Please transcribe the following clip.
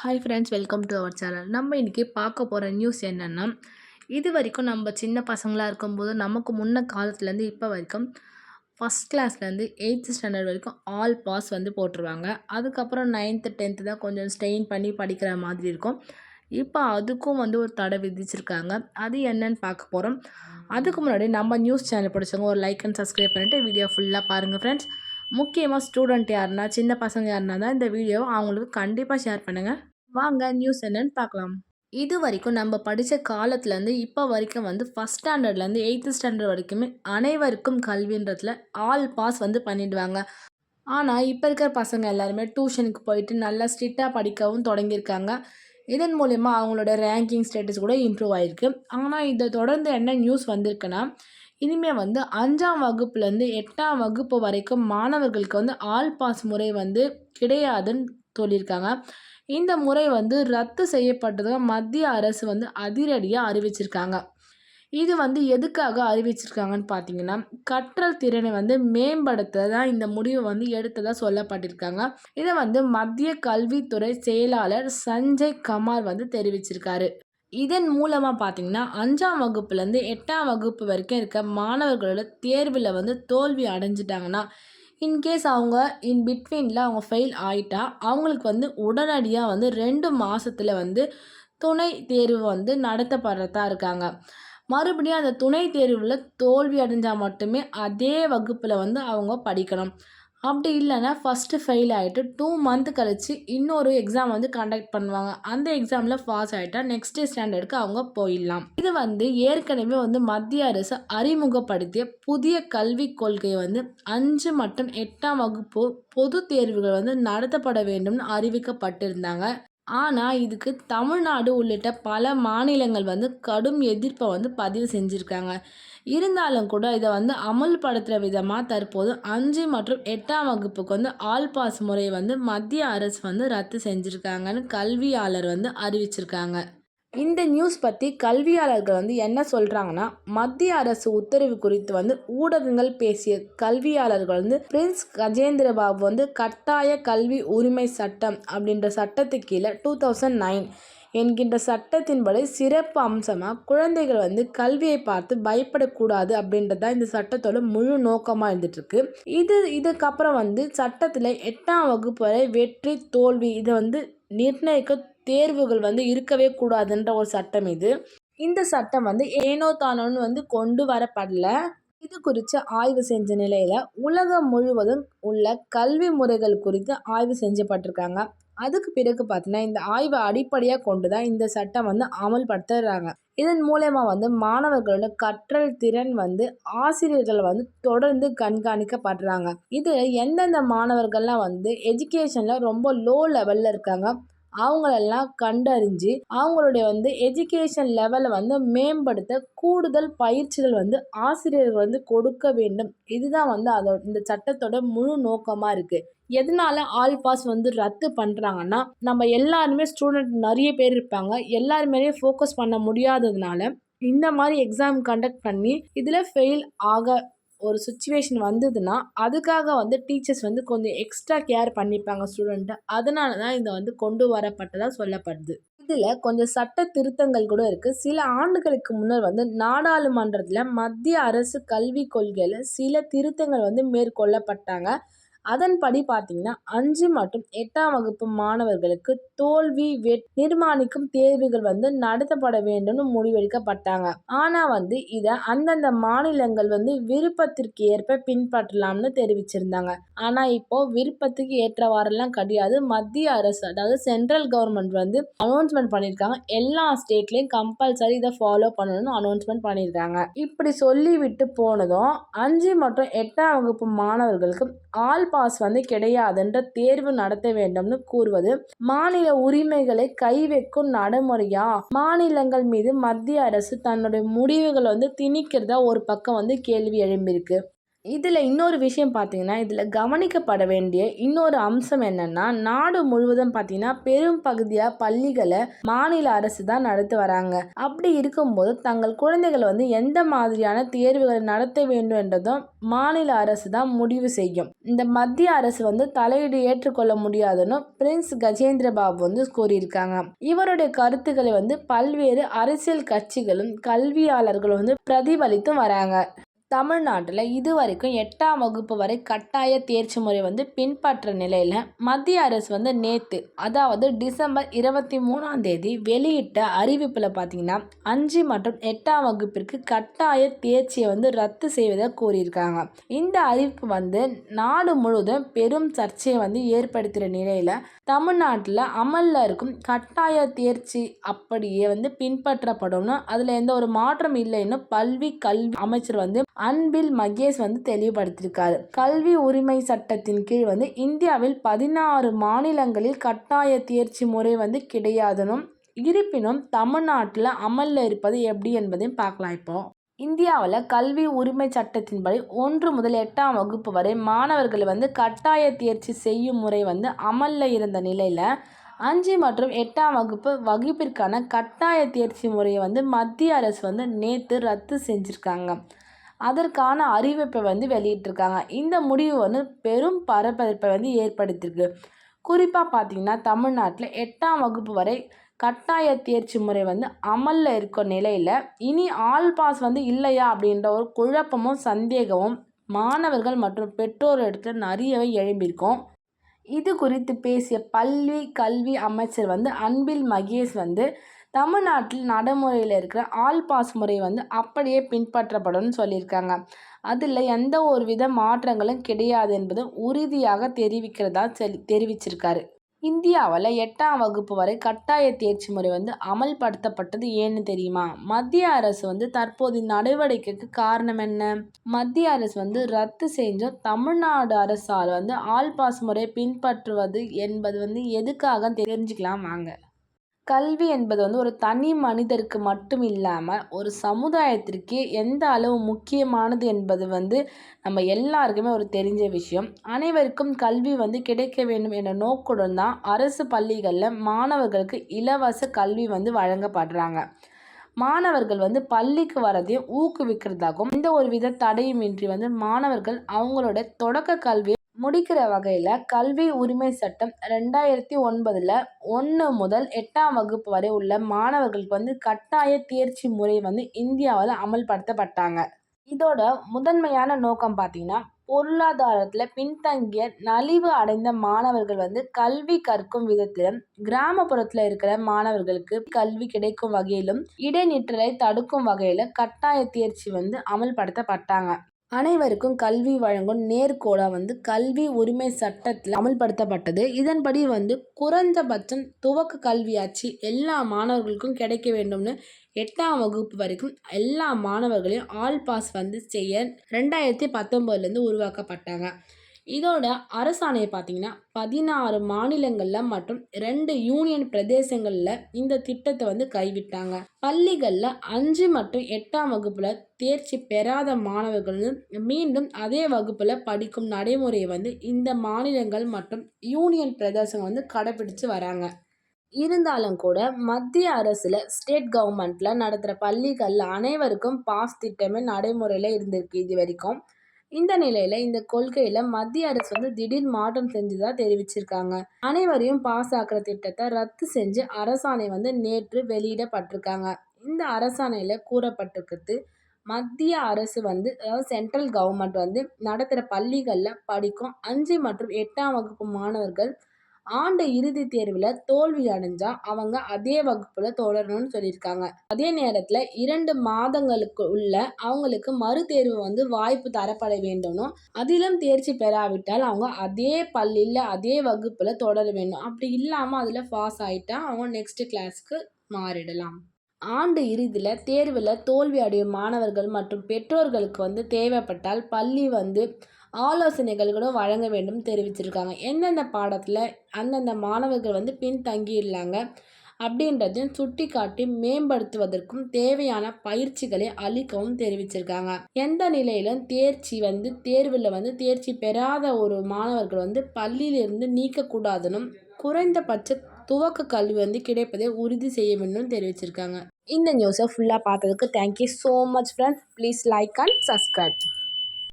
Hi friends welcome to our channel நம்ம இன்றைக்கி பார்க்க போகிற நியூஸ் என்னென்னா இது வரைக்கும் நம்ம சின்ன பசங்களாக இருக்கும்போது நமக்கு முன்ன காலத்துலேருந்து இப்போ வரைக்கும் ஃபஸ்ட் கிளாஸ்லேருந்து எயித்து ஸ்டாண்டர்ட் வரைக்கும் ஆல் பாஸ் வந்து போட்டுருவாங்க. அதுக்கப்புறம் நைன்த்து டென்த்து தான் கொஞ்சம் ஸ்டெயின் பண்ணி படிக்கிற மாதிரி இருக்கும். இப்போ அதுக்கும் வந்து ஒரு தடை விதிச்சிருக்காங்க. அது என்னன்னு பார்க்க போகிறோம் அதுக்கு முன்னாடி நம்ம நியூஸ் சேனல் படித்தவங்க ஒரு லைக் அண்ட் சப்ஸ்கிரைப் பண்ணிவிட்டு வீடியோ ஃபுல்லாக பாருங்கள் ஃப்ரெண்ட்ஸ் முக்கியமாக ஸ்டூடெண்ட் யாருன்னா சின்ன பசங்க யாருன்னா தான் இந்த வீடியோ அவங்களுக்கு கண்டிப்பாக ஷேர் பண்ணுங்கள் வாங்க நியூஸ் என்னன்னு பார்க்கலாம். இது வரைக்கும் நம்ம படித்த காலத்துலேருந்து இப்போ வரைக்கும் வந்து ஃபஸ்ட் ஸ்டாண்டர்ட்லேருந்து எயித்து ஸ்டாண்டர்ட் வரைக்குமே அனைவருக்கும் கல்வின்றதில் ஆல் பாஸ் வந்து பண்ணிடுவாங்க. ஆனால் இப்போ இருக்கிற பசங்க எல்லாருமே டியூஷனுக்கு போயிட்டு நல்லா ஸ்ட்ரிக்டாக படிக்கவும் தொடங்கியிருக்காங்க. இதன் மூலயமா அவங்களோட ரேங்கிங் ஸ்டேட்டஸ் கூட இம்ப்ரூவ் ஆகிருக்கு ஆனால் இதை தொடர்ந்து என்ன நியூஸ் வந்திருக்குன்னா இனிமேல் வந்து அஞ்சாம் வகுப்புலேருந்து எட்டாம் வகுப்பு வரைக்கும் மாணவர்களுக்கு வந்து ஆல் பாஸ் முறை வந்து கிடையாதுன்னு சொல்லியிருக்காங்க. இந்த முறை வந்து ரத்து செய்யப்பட்டதாக மத்திய அரசு வந்து அதிரடியாக அறிவிச்சிருக்காங்க. இது வந்து எதுக்காக அறிவிச்சிருக்காங்கன்னு பார்த்தீங்கன்னா கற்றல் திறனை வந்து மேம்படுத்த தான் இந்த முடிவை வந்து எடுத்ததாக சொல்லப்பட்டிருக்காங்க. இதை வந்து மத்திய கல்வித்துறை செயலாளர் சஞ்சய் கமார் வந்து தெரிவிச்சிருக்காரு. இதன் மூலமாக பார்த்தீங்கன்னா அஞ்சாம் வகுப்புலேருந்து எட்டாம் வகுப்பு வரைக்கும் இருக்க மாணவர்களோட தேர்வில் வந்து தோல்வி அடைஞ்சிட்டாங்கன்னா இன்கேஸ் அவங்க இன் பிட்வீனில் அவங்க ஃபெயில் ஆகிட்டா அவங்களுக்கு வந்து உடனடியாக வந்து ரெண்டு மாதத்தில் வந்து துணை தேர்வு வந்து நடத்தப்படுறதா இருக்காங்க. மறுபடியும் அந்த துணை தேர்வில் தோல்வி அடைஞ்சால் மட்டுமே அதே வகுப்பில் வந்து அவங்க படிக்கணும். அப்படி இல்லைன்னா ஃபஸ்ட்டு ஃபெயில் ஆகிட்டு டூ மந்த் கழித்து இன்னொரு எக்ஸாம் வந்து கண்டக்ட் பண்ணுவாங்க. அந்த எக்ஸாமில் பாஸ் ஆகிட்டா நெக்ஸ்ட் ஸ்டாண்டர்டுக்கு அவங்க போயிடலாம். இது வந்து ஏற்கனவே வந்து மத்திய அரசு அறிமுகப்படுத்திய புதிய கல்விக் கொள்கை வந்து அஞ்சு மற்றும் எட்டாம் வகுப்பு பொது தேர்வுகள் வந்து நடத்தப்பட வேண்டும்னு அறிவிக்கப்பட்டிருந்தாங்க. ஆனால் இதுக்கு தமிழ்நாடு உள்ளிட்ட பல மாநிலங்கள் வந்து கடும் எதிர்ப்பை வந்து பதிவு செஞ்சுருக்காங்க. இருந்தாலும் கூட இதை வந்து அமல்படுத்துகிற விதமாக தற்போது அஞ்சு மற்றும் எட்டாம் வகுப்புக்கு வந்து ஆல் பாஸ் முறையை வந்து மத்திய அரசு வந்து ரத்து செஞ்சுருக்காங்கன்னு கல்வியாளர் வந்து அறிவிச்சிருக்காங்க. இந்த நியூஸ் பற்றி கல்வியாளர்கள் வந்து என்ன சொல்கிறாங்கன்னா மத்திய அரசு உத்தரவு குறித்து வந்து ஊடகங்கள் பேசிய கல்வியாளர்கள் வந்து பிரின்ஸ் கஜேந்திர பாபு வந்து கட்டாய கல்வி உரிமை சட்டம் அப்படின்ற சட்டத்துக்கு கீழே டூ தௌசண்ட் நைன் என்கின்ற சட்டத்தின்படி சிறப்பு அம்சமாக குழந்தைகள் வந்து கல்வியை பார்த்து பயப்படக்கூடாது அப்படின்றது தான் இந்த சட்டத்தோட முழு நோக்கமாக இருந்துட்டுருக்கு. இது இதுக்கப்புறம் வந்து சட்டத்தில் எட்டாம் வகுப்பு வரை வெற்றி தோல்வி இதை வந்து நிர்ணயிக்க தேர்வுகள் வந்து இருக்கவே கூடாதுன்ற ஒரு சட்டம் இது. இந்த சட்டம் வந்து ஏனோ தானோன்னு வந்து கொண்டு வரப்படல. இது குறித்து ஆய்வு செஞ்ச நிலையில் உலகம் முழுவதும் உள்ள கல்வி முறைகள் குறித்து ஆய்வு செஞ்சப்பட்டிருக்காங்க அதுக்கு பிறகு பார்த்தீங்கன்னா இந்த ஆய்வை அடிப்படையாக கொண்டு தான் இந்த சட்டம் வந்து அமல்படுத்துறாங்க. இதன் மூலயமா வந்து மாணவர்களோட கற்றல் திறன் வந்து ஆசிரியர்கள் வந்து தொடர்ந்து கண்காணிக்கப்படுறாங்க. இது எந்தெந்த மாணவர்கள்லாம் வந்து எஜுகேஷனில் ரொம்ப லோ லெவலில் இருக்காங்க? அவங்களெல்லாம் கண்டறிஞ்சு அவங்களுடைய வந்து எஜுகேஷன் லெவலை வந்து மேம்படுத்த கூடுதல் பயிற்சிகள் வந்து ஆசிரியர்கள் வந்து கொடுக்க வேண்டும். இதுதான் வந்து அதோட இந்த சட்டத்தோட முழு நோக்கமாக இருக்குது எதனால ஆல் பாஸ் வந்து ரத்து பண்ணுறாங்கன்னா நம்ம எல்லாருமே ஸ்டூடெண்ட் நிறைய பேர் இருப்பாங்க. எல்லாருமே ஃபோக்கஸ் பண்ண முடியாததுனால இந்த மாதிரி எக்ஸாம் கண்டக்ட் பண்ணி இதில் ஃபெயில் ஆக ஒரு சுச்சுவேஷன் வந்ததுன்னா அதுக்காக வந்து டீச்சர்ஸ் வந்து கொஞ்சம் எக்ஸ்ட்ரா கேர் பண்ணிப்பாங்க ஸ்டூடெண்ட்டை அதனால தான் இதை வந்து கொண்டு வரப்பட்டதாக சொல்லப்படுது. இதில் கொஞ்சம் சட்ட திருத்தங்கள் கூட இருக்குது சில ஆண்டுகளுக்கு முன்னர் வந்து நாடாளுமன்றத்தில் மத்திய அரசு கல்விக் கொள்கையில் சில திருத்தங்கள் வந்து மேற்கொள்ளப்பட்டாங்க. அதன்படி பார்த்தீங்கன்னா அஞ்சு மற்றும் எட்டாம் வகுப்பு மாணவர்களுக்கு தோல்வி வெட் நிர்மாணிக்கும் தேர்வுகள் வந்து நடத்தப்பட வேண்டும்னு முடிவெடுக்கப்பட்டாங்க. ஆனால் வந்து இதை அந்தந்த மாநிலங்கள் வந்து விருப்பத்திற்கு ஏற்ப பின்பற்றலாம்னு தெரிவிச்சிருந்தாங்க. ஆனால் இப்போ விருப்பத்துக்கு ஏற்றவாறெல்லாம் கிடையாது. மத்திய அரசு அதாவது சென்ட்ரல் கவர்மெண்ட் வந்து அனௌன்ஸ்மெண்ட் பண்ணியிருக்காங்க. எல்லா ஸ்டேட்லேயும் கம்பல்சரி இதை ஃபாலோ பண்ணணும்னு அனௌன்ஸ்மெண்ட் பண்ணியிருக்காங்க. இப்படி சொல்லிவிட்டு போனதும் அஞ்சு மற்றும் எட்டாம் வகுப்பு மாணவர்களுக்கு ஆல் பாஸ் வந்து கிடையாதுன்ற தேர்வு நடத்த வேண்டும்னு கூறுவது. மாநில உரிமைகளை கை வைக்கும் நடைமுறையா? மாநிலங்கள் மீது மத்திய அரசு தன்னுடைய முடிவுகளை வந்து திணிக்கிறதா ஒரு பக்கம் வந்து கேள்வி எழும்பியிருக்கு. இதில் இன்னொரு விஷயம் பார்த்தீங்கன்னா இதில் கவனிக்கப்பட வேண்டிய இன்னொரு அம்சம் என்னென்னா நாடு முழுவதும் பார்த்தீங்கன்னா பெரும் பகுதியாக பள்ளிகளை மாநில அரசு தான் நடத்தி வராங்க. அப்படி இருக்கும்போது தங்கள் குழந்தைகள் வந்து எந்த மாதிரியான தேர்வுகளை நடத்த வேண்டும் என்றதும் மாநில அரசு தான் முடிவு செய்யும். இந்த மத்திய அரசு வந்து தலையீடு ஏற்றுக்கொள்ள முடியாதுன்னு பிரின்ஸ் கஜேந்திர பாபு வந்து கூறியிருக்காங்க. இவருடைய கருத்துக்களை வந்து பல்வேறு அரசியல் கட்சிகளும் கல்வியாளர்களும் வந்து பிரதிபலித்தும் வராங்க. தமிழ்நாட்டில் இது வரைக்கும் எட்டாம் வகுப்பு வரை கட்டாய தேர்ச்சி முறை வந்து பின்பற்ற நிலையில் மத்திய அரசு வந்து நேற்று அதாவது டிசம்பர் இருபத்தி மூணாம் தேதி வெளியிட்ட அறிவிப்பில் பார்த்தீங்கன்னா அஞ்சு மற்றும் எட்டாம் வகுப்பிற்கு கட்டாய தேர்ச்சியை வந்து ரத்து செய்வதை கூறியிருக்காங்க. இந்த அறிவிப்பு வந்து நாடு முழுவதும் பெரும் சர்ச்சையை வந்து ஏற்படுத்துகிற நிலையில் தமிழ்நாட்டில் அமலில் இருக்கும் கட்டாய தேர்ச்சி அப்படியே வந்து பின்பற்றப்படும்னு அதில் எந்த ஒரு மாற்றம் இல்லைன்னு பல்வி கல்வி அமைச்சர் வந்து அன்பில் மகேஷ் வந்து தெளிவுபடுத்தியிருக்காரு. கல்வி உரிமை சட்டத்தின் கீழ் வந்து இந்தியாவில் பதினாறு மாநிலங்களில் கட்டாய தேர்ச்சி முறை வந்து கிடையாதுனும் இருப்பினும் தமிழ்நாட்டில் அமலில் இருப்பது எப்படி என்பதையும் பார்க்கலாம் இப்போ. இந்தியாவில் கல்வி உரிமை சட்டத்தின்படி ஒன்று முதல் எட்டாம் வகுப்பு வரை மாணவர்கள் வந்து கட்டாய தேர்ச்சி செய்யும் முறை வந்து அமலில் இருந்த நிலையில் அஞ்சு மற்றும் எட்டாம் வகுப்பு வகுப்பிற்கான கட்டாய தேர்ச்சி முறையை வந்து மத்திய அரசு வந்து நேற்று ரத்து செஞ்சுருக்காங்க. அதற்கான அறிவிப்பை வந்து வெளியிட்டிருக்காங்க. இந்த முடிவு வந்து பெரும் பரபரப்பை வந்து ஏற்படுத்தியிருக்கு. குறிப்பாக பார்த்தீங்கன்னா தமிழ்நாட்டில் எட்டாம் வகுப்பு வரை கட்டாய தேர்ச்சி முறை வந்து அமலில் இருக்க நிலையில் இனி ஆல் பாஸ் வந்து இல்லையா அப்படின்ற ஒரு குழப்பமும் சந்தேகமும் மாணவர்கள் மற்றும் பெற்றோர் இடத்துல நிறையவே எழும்பியிருக்கும். இது குறித்து பேசிய பள்ளி கல்வி அமைச்சர் வந்து அன்பில் மகேஷ் வந்து தமிழ்நாட்டில் நடைமுறையில் இருக்கிற ஆல் பாஸ் முறை வந்து அப்படியே பின்பற்றப்படும்னு சொல்லியிருக்காங்க. அதில் எந்த ஒரு வித மாற்றங்களும் கிடையாது என்பது உறுதியாக தெரிவிக்கிறதா தெரிவிச்சிருக்காரு. இந்தியாவில் எட்டாம் வகுப்பு வரை கட்டாய தேர்ச்சி முறை வந்து அமல்படுத்தப்பட்டது ஏன்னு தெரியுமா? மத்திய அரசு வந்து தற்போது நடவடிக்கைக்கு காரணம் என்ன? மத்திய அரசு வந்து ரத்து செஞ்ச தமிழ்நாடு அரசால் வந்து ஆல் பாஸ் முறை பின்பற்றுவது என்பது வந்து எதுக்காக தெரிஞ்சுக்கலாம் வாங்க. கல்வி என்பது வந்து ஒரு தனி மனிதருக்கு மட்டும் இல்லாமல் ஒரு சமுதாயத்திற்கே எந்த அளவு முக்கியமானது என்பது வந்து நம்ம எல்லாருக்குமே ஒரு தெரிஞ்ச விஷயம். அனைவருக்கும் கல்வி வந்து கிடைக்க வேண்டும் என்ற நோக்குடன் தான் அரசு பள்ளிகளில் மாணவர்களுக்கு இலவச கல்வி வந்து வழங்கப்படுறாங்க. மாணவர்கள் வந்து பள்ளிக்கு வரதையும் ஊக்குவிக்கிறதாகவும் எந்த ஒரு வித தடையுமின்றி வந்து மாணவர்கள் அவங்களோட தொடக்க கல்வியை முடிக்கிற வகையில் கல்வி உரிமை சட்டம் ரெண்டாயிரத்தி ஒன்பதில் ஒன்று முதல் எட்டாம் வகுப்பு வரை உள்ள மாணவர்களுக்கு வந்து கட்டாய தேர்ச்சி முறை வந்து இந்தியாவில் அமல்படுத்தப்பட்டாங்க. இதோட முதன்மையான நோக்கம் பார்த்தீங்கன்னா பொருளாதாரத்தில் பின்தங்கிய நலிவு அடைந்த மாணவர்கள் வந்து கல்வி கற்கும் விதத்திலும் கிராமப்புறத்தில் இருக்கிற மாணவர்களுக்கு கல்வி கிடைக்கும் வகையிலும் இடைநிற்றலை தடுக்கும் வகையில் கட்டாய தேர்ச்சி வந்து அமல்படுத்தப்பட்டாங்க. அனைவருக்கும் கல்வி வழங்கும் நேர்கோடாக வந்து கல்வி உரிமை சட்டத்தில் அமல்படுத்தப்பட்டது. இதன்படி வந்து குறைந்தபட்சம் துவக்க கல்வியாச்சு எல்லா மாணவர்களுக்கும் கிடைக்க வேண்டும்னு எட்டாம் வகுப்பு வரைக்கும் எல்லா மாணவர்களையும் ஆல் பாஸ் வந்து செய்ய ரெண்டாயிரத்தி பத்தொம்போதுலேருந்து உருவாக்கப்பட்டாங்க. இதோட அரசாணையை பார்த்தீங்கன்னா பதினாறு மாநிலங்களில் மற்றும் ரெண்டு யூனியன் பிரதேசங்களில் இந்த திட்டத்தை வந்து கைவிட்டாங்க. பள்ளிகளில் அஞ்சு மற்றும் எட்டாம் வகுப்பில் தேர்ச்சி பெறாத மாணவர்கள் மீண்டும் அதே வகுப்பில் படிக்கும் நடைமுறையை வந்து இந்த மாநிலங்கள் மற்றும் யூனியன் பிரதேசங்கள் வந்து கடைபிடிச்சு வராங்க. இருந்தாலும் கூட மத்திய அரசில் ஸ்டேட் கவர்மெண்ட்டில் நடத்துகிற பள்ளிகளில் அனைவருக்கும் பாஸ் திட்டமே நடைமுறையில் இருந்திருக்கு இது வரைக்கும். இந்த நிலையில இந்த கொள்கையில மத்திய அரசு வந்து திடீர் மாற்றம் செஞ்சதா தெரிவிச்சிருக்காங்க. அனைவரையும் பாஸ் ஆக்குற திட்டத்தை ரத்து செஞ்சு அரசாணை வந்து நேற்று வெளியிடப்பட்டிருக்காங்க. இந்த அரசாணையில கூறப்பட்டிருக்கிறது மத்திய அரசு வந்து அதாவது சென்ட்ரல் கவர்மெண்ட் வந்து நடத்துகிற பள்ளிகளில் படிக்கும் அஞ்சு மற்றும் எட்டாம் வகுப்பு மாணவர்கள் ஆண்டு இறுதி தேர்வில் தோல்வி அடைஞ்சா அவங்க அதே வகுப்பில் தொடரணும்னு சொல்லியிருக்காங்க. அதே நேரத்தில் இரண்டு மாதங்களுக்கு உள்ள அவங்களுக்கு மறுதேர்வு வந்து வாய்ப்பு தரப்பட வேண்டும்னும் அதிலும் தேர்ச்சி பெறாவிட்டால் அவங்க அதே பள்ளியில் அதே வகுப்பில் தொடர வேண்டும். அப்படி இல்லாமல் அதில் பாஸ் ஆகிட்டா அவங்க நெக்ஸ்ட் கிளாஸ்க்கு மாறிடலாம். ஆண்டு இறுதியில் தேர்வில் தோல்வி அடையும் மாணவர்கள் மற்றும் பெற்றோர்களுக்கு வந்து தேவைப்பட்டால் பள்ளி வந்து ஆலோசனைகளும் வழங்க வேண்டும் தெரிவிச்சிருக்காங்க. எந்தெந்த பாடத்தில் அந்தந்த மாணவர்கள் வந்து பின்தங்கியிருந்தாங்க அப்படின்றதையும் சுட்டி காட்டி மேம்படுத்துவதற்கும் தேவையான பயிற்சிகளை அளிக்கவும் தெரிவிச்சிருக்காங்க. எந்த நிலையிலும் தேர்ச்சி வந்து தேர்வில் வந்து தேர்ச்சி பெறாத ஒரு மாணவர்கள் வந்து பள்ளியிலிருந்து நீக்கக்கூடாதுன்னு குறைந்தபட்ச துவக்க கல்வி வந்து கிடைப்பதை உறுதி செய்ய வேண்டும் தெரிவிச்சிருக்காங்க. இந்த நியூஸை ஃபுல்லாக பார்த்ததுக்கு thank you so much friends please like and subscribe